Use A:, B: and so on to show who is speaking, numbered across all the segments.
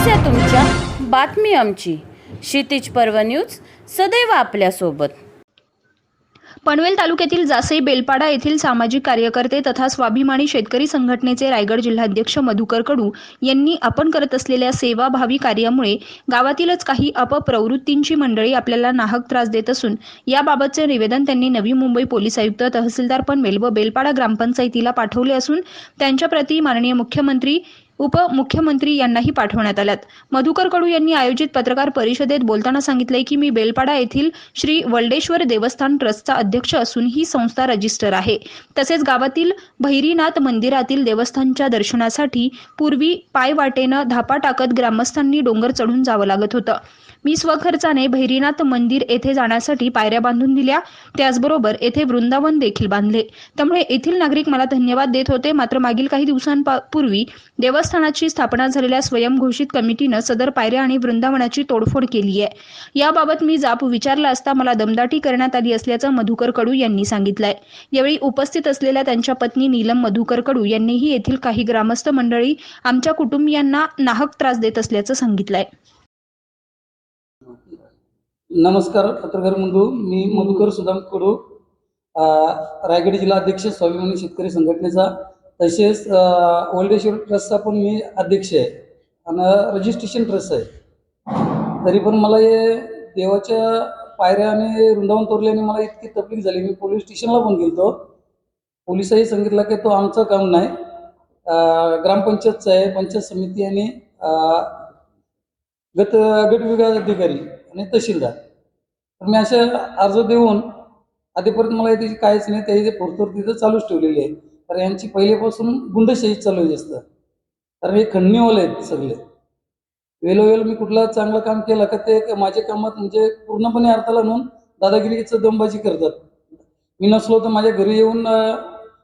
A: समस्या तुमच्या बातमी आमची. क्षितिज पर्व न्यूज सदैव आपल्यासोबत.
B: पनवेल तालुक्यातील जासई बेलपाडा येथील सामाजिक कार्यकर्ते तथा स्वाभिमानी शेतकरी संघटनेचे रायगड जिल्हाध्यक्ष मधुकर कडू यांनी आपण करत असलेल्या सेवाभावी कार्यामुळे गावातीलच काही अपप्रवृत्तींची मंडळी आपल्याला नाहक त्रास देत असून याबाबतचे निवेदन त्यांनी नवी मुंबई पोलीस आयुक्त तहसीलदार पनवेल व बेलपाडा ग्रामपंचायतीला पाठवले असून त्यांच्याप्रती माननीय मुख्यमंत्री उपमुख्यमंत्री यांनाही पाठवण्यात आल्यात. मधुकर कडू यांनी आयोजित पत्रकार परिषदेत बोलताना सांगितले की मी बेलपाडा येथील श्री वल्डेश्वर देवस्थान ट्रस्टचा अध्यक्ष असून ही संस्था रजिस्टर आहे. तसेच गावातील भैरीनाथ मंदिरातील देवस्थानच्या दर्शनासाठी पूर्वी पायवाटेनं धापा टाकत ग्रामस्थांनी डोंगर चढून जावं लागत होतं. मी स्वखर्चाने भैरीनाथ मंदिर येथे जाण्यासाठी पायऱ्या बांधून दिल्या. त्याचबरोबर येथे वृंदावन देखील बांधले. त्यामुळे येथील नागरिक मला धन्यवाद देत होते. मात्र मागील काही दिवसांपूर्वी देवस्थानाची स्थापना झालेल्या स्वयंघोषित कमिटीनं सदर पायऱ्या आणि वृंदावनाची तोडफोड केली आहे. याबाबत मी जाप विचारला असता मला दमदाटी करण्यात आली असल्याचं मधुकर कडू यांनी सांगितलंय. यावेळी उपस्थित असलेल्या त्यांच्या पत्नी नीलम मधुकर कडू यांनीही येथील काही ग्रामस्थ मंडळी आमच्या कुटुंबियांना नाहक त्रास देत असल्याचं सांगितलंय.
C: नमस्कार पत्रकार बंधू. मी मधुकर सुदाम कडू रायगड जिल्हा अध्यक्ष स्वाभिमानी शेतकरी संघटनेचा तसेच ओल्ड ओल्डेश्वर ट्रस्टचा पण मी अध्यक्ष आहे आणि रजिस्ट्रेशन ट्रस्ट आहे. तरी पण मला हे देवाच्या पायऱ्या आणि वृंदावन तोरल्याने मला इतकी तकलीफ झाली. मी पोलीस स्टेशनला पण गेलो पोलिसही सांगितलं की तो आमचं काम नाही. ग्रामपंचायतचं आहे पंचायत समिती आणि अ, गट गट अधिकारी आणि तहसीलदार. तर मी अशा अर्ज देऊन आधीपर्यंत मला त्याची काहीच नाही त्याची पोरतोर तिथं चालूच ठेवलेली आहे. तर यांची पहिल्यापासून गुंडशाही चालू आहे जास्त. कारण हे खंडणीवाले आहेत सगळे. वेळोवेळ मी कुठला चांगलं काम केलं का ते माझ्या कामात म्हणजे पूर्णपणे अर्थाला म्हणून दादागिरीचं दमबाजी करतात. मी नसलो तर माझ्या घरी येऊन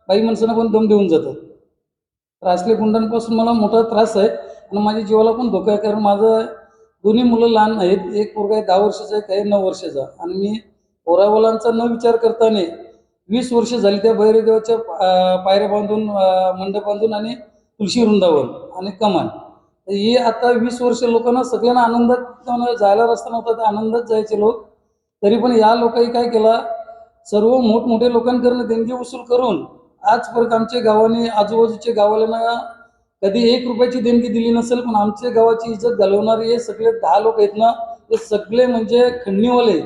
C: बाई माणसांना पण दम देऊन जातात. तर असल्या गुंडांपासून मला मोठा त्रास आहे आणि माझ्या जीवाला पण धोका आहे कारण माझं दोन्ही मुलं लहान आहेत. एक पोरगा आहे दहा वर्षाचा आहे काही नऊ वर्षाचा. आणि मी पोरावलांचा न विचार करताना वीस वर्ष झाली त्या भैरवदेवाच्या पायऱ्या बांधून मंडप बांधून आणि तुळशी वृंदावन आणि कमान. हे आता वीस वर्ष लोकांना सगळ्यांना आनंदात जायला रस्ता नव्हता तर आनंदात जायचे लोक. तरी पण या लोकांनी काय केला? सर्व मोठमोठे लोकांकडनं देणगी वसूल करून आजपर्यंत आमच्या गावाने आजूबाजूच्या गावाला कधी एक रुपयाची देणगी दिली नसेल पण आमच्या गावाची इज्जत घालवणारे हे सगळे दहा लोक आहेत ना हे सगळे म्हणजे खंडणीवाले.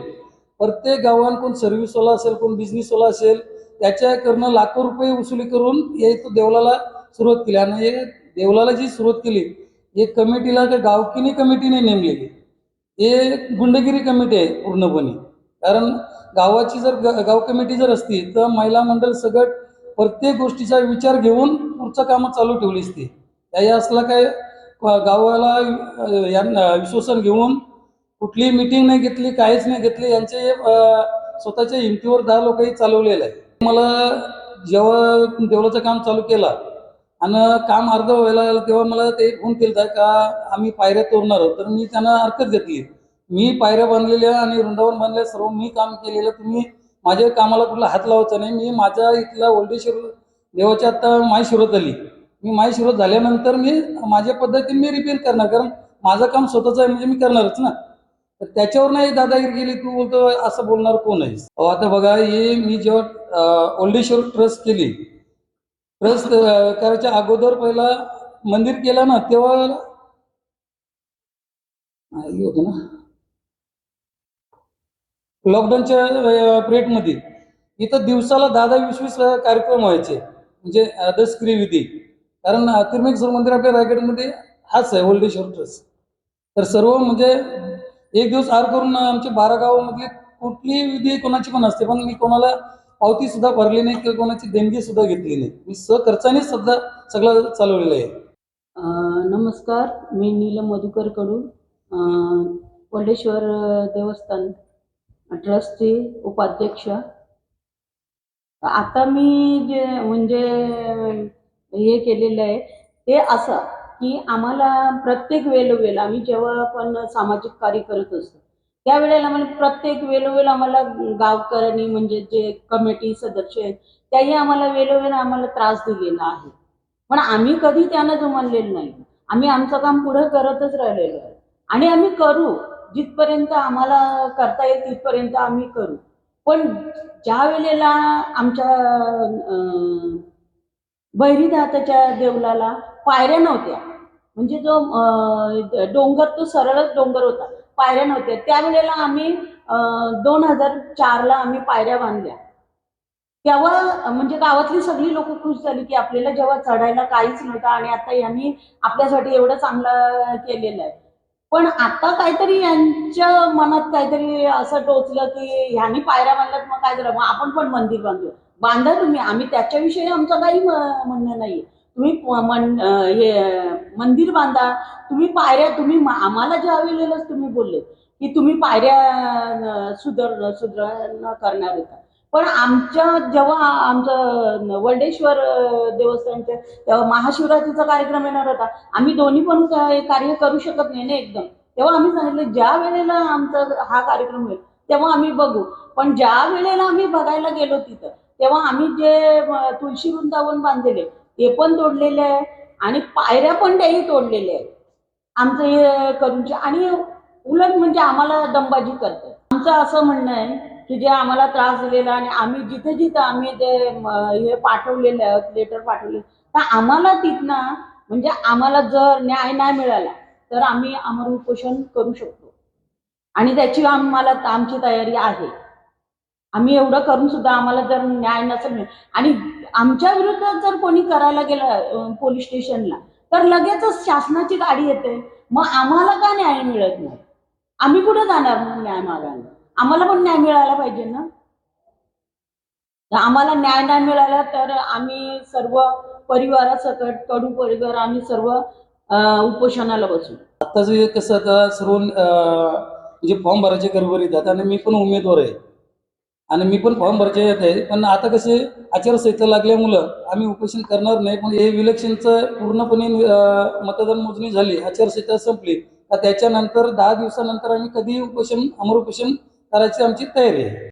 C: प्रत्येक गावान कोण सर्व्हिसवाला असेल कोण बिझनेसवाला असेल त्याच्याकडनं लाखो रुपये वसुली करून हे तो देवलाला सुरुवात केली. आणि हे देवलाला जी सुरुवात केली हे कमिटीला का गावकिनी कमिटीने नेमलेली. हे गुंडगिरी कमिटी आहे पूर्णपणे. कारण गावाची जर गाव कमिटी जर असती तर महिला मंडळ सगळं प्रत्येक गोष्टीचा विचार घेऊन पुढचं कामं चालू ठेवली असती. त्याही असला काय गावाला यांना विश्वासन घेऊन कुठली मिटिंग नाही घेतली काहीच नाही घेतली यांचे स्वतःच्या हिमतीवर दहा लोकही चालवलेलं आहे मला जेव्हा देवळाचं काम चालू केलं आणि काम अर्ध व्हायला आलं तेव्हा मला ते फोन केला का आम्ही पायऱ्या तोडणार आहोत. तर मी त्यांना हरकत घेतली. मी पायऱ्या बांधलेल्या आणि वृंदावन बांधलेल्या सर्व मी काम केलेलं तुम्ही माझ्या कामाला कुठला हात लावायचा नाही. मी माझ्या इथला ओल्डेश्वर देवाच्या आता माय शिरत आली. मी माय शिरत झाल्यानंतर मी माझ्या पद्धतीने मी रिपेअर करणार कारण माझं काम स्वतःचं आहे म्हणजे मी करणारच ना. तर त्याच्यावर नाही दादागिरी गेली तू बोलतो असं बोलणार कोण आहेस? अहो, आता बघा हे मी जेव्हा ओल्डेश्वर ट्रस्ट केली ट्रस्ट करायच्या अगोदर पहिला मंदिर केलं ना तेव्हा होत ना. लॉकडाऊनच्या पिरियडमध्ये इथं दिवसाला दादा दहा वीस वीस कार्यक्रम व्हायचे. म्हणजे अं, विधी. कारण अं, मंदिर आपल्या रायगडमध्ये हाच आहे ओल्डेश्वर ट्रस्ट. तर सर्व म्हणजे एक दिवस आर करून आमचे आमच्या बारा गावामधले कुठलीही विधी कोणाची पण असते पण मी कोणाला पावती सुद्धा भरली नाही किंवा कोणाची देणगी सुद्धा घेतली नाही. मी सहखर्चाने सध्या सगळं चालवलेलं आहे.
D: नमस्कार मी नीलम मधुकरकडून वल्डेश्वर देवस्थान ट्रस्टची उपाध्यक्ष. आता मी जे म्हणजे हे केलेलं आहे ते असं की आम्हाला प्रत्येक वेळोवेळ आम्ही जेव्हा आपण सामाजिक कार्य करत असतो त्यावेळेला म्हणजे प्रत्येक वेळोवेळ आम्हाला गावकऱ्यांनी म्हणजे जे कमिटी सदस्य आहेत त्याही आम्हाला वेळोवेळ आम्हाला त्रास दिलेला आहे. पण आम्ही कधी त्यांना जुमानलेलं नाही. आम्ही आमचं काम पुढं करतच राहिलेलो आहे. आणि आम्ही करू जिथपर्यंत आम्हाला करता येईल तिथपर्यंत आम्ही करू. पण ज्या वेळेला आमच्या अं, बहिरीदाताच्या देवलाला पायऱ्या नव्हत्या. म्हणजे जो डोंगर तो सरळच डोंगर होता. पायऱ्या नव्हत्या. त्यावेळेला आम्ही दोन हजार चारला आम्ही पायऱ्या बांधल्या. तेव्हा म्हणजे गावातली सगळी लोक खुश झाली की आपल्याला जेव्हा चढायला काहीच नव्हतं आणि आता यांनी आपल्यासाठी एवढं चांगलं केलेलं आहे. पण आता काहीतरी यांच्या मनात काहीतरी असं टोचलं की ह्यांनी पायऱ्या बांधल्यात मग काय झालं? मग आपण पण मंदिर बांधलो बांधा तुम्ही. आम्ही त्याच्याविषयी आमचं काही म्हणणं नाही तुम्ही मन हे मंदिर बांधा तुम्ही पायऱ्या तुम्ही आम्हाला ज्या वेळेलाच तुम्ही बोलले की तुम्ही पायऱ्या सुधर सुधारणा करणार होता. पण आमच्या जेव्हा आमचं वल्डेश्वर देवस्थानचं तेव्हा महाशिवरात्रीचा कार्यक्रम येणार होता आम्ही दोन्ही पण कार्य करू शकत नाही ना एकदम. तेव्हा आम्ही सांगितलं ज्या वेळेला आमचा हा कार्यक्रम होईल तेव्हा आम्ही बघू. पण ज्या वेळेला आम्ही बघायला गेलो तिथं तेव्हा आम्ही जे तुळशी वृंदावन बांधलेले ते पण तोडलेले आहे आणि पायऱ्या पण त्याही तोडलेल्या आहेत. आमचं हे करूनचे आणि उलट म्हणजे आम्हाला दमबाजी करतात. आमचं असं म्हणणं आहे की जे आम्हाला त्रास दिलेला आणि आम्ही जिथे जिथं आम्ही ते हे पाठवलेलं आहे लेटर पाठवले तर आम्हाला तिथनं म्हणजे आम्हाला जर न्याय नाही मिळाला तर आम्ही आम्हाला उपोषण करू शकतो. आणि त्याची आम्हाला आमची तयारी आहे. आम्ही एवढं करून सुद्धा आम्हाला जर न्याय नसेल आणि आमच्या विरुद्ध जर कोणी करायला गेलं पोलीस स्टेशनला तर लगेचच शासनाची गाडी येते. मग आम्हाला का न्याय मिळत नाही? आम्ही कुठे जाणार मग न्याय मागायला? आम्हाला पण न्याय मिळाला पाहिजे ना? तर आम्हाला न्याय नाही मिळाला तर आम्ही सर्व परिवारासकट कडू परिवार आम्ही सर्व उपोषणाला बसू.
C: आता जे कसं आता सर्व म्हणजे फॉर्म भरायचे गडबड येतात आणि मी पण उमेदवार आहे. आणि मी पण फॉर्म भरचे येत आहे. पण आता कसे आचारसंहिता लागल्यामुळं आम्ही उपोषण करणार नाही पण हे इलेक्शनचं पूर्णपणे मतदान मोजणी झाली आचारसंहिता संपली. का त्याच्यानंतर दहा दिवसानंतर आम्ही कधी उपोषण अमर उपोषण करायची आमची तयारी आहे.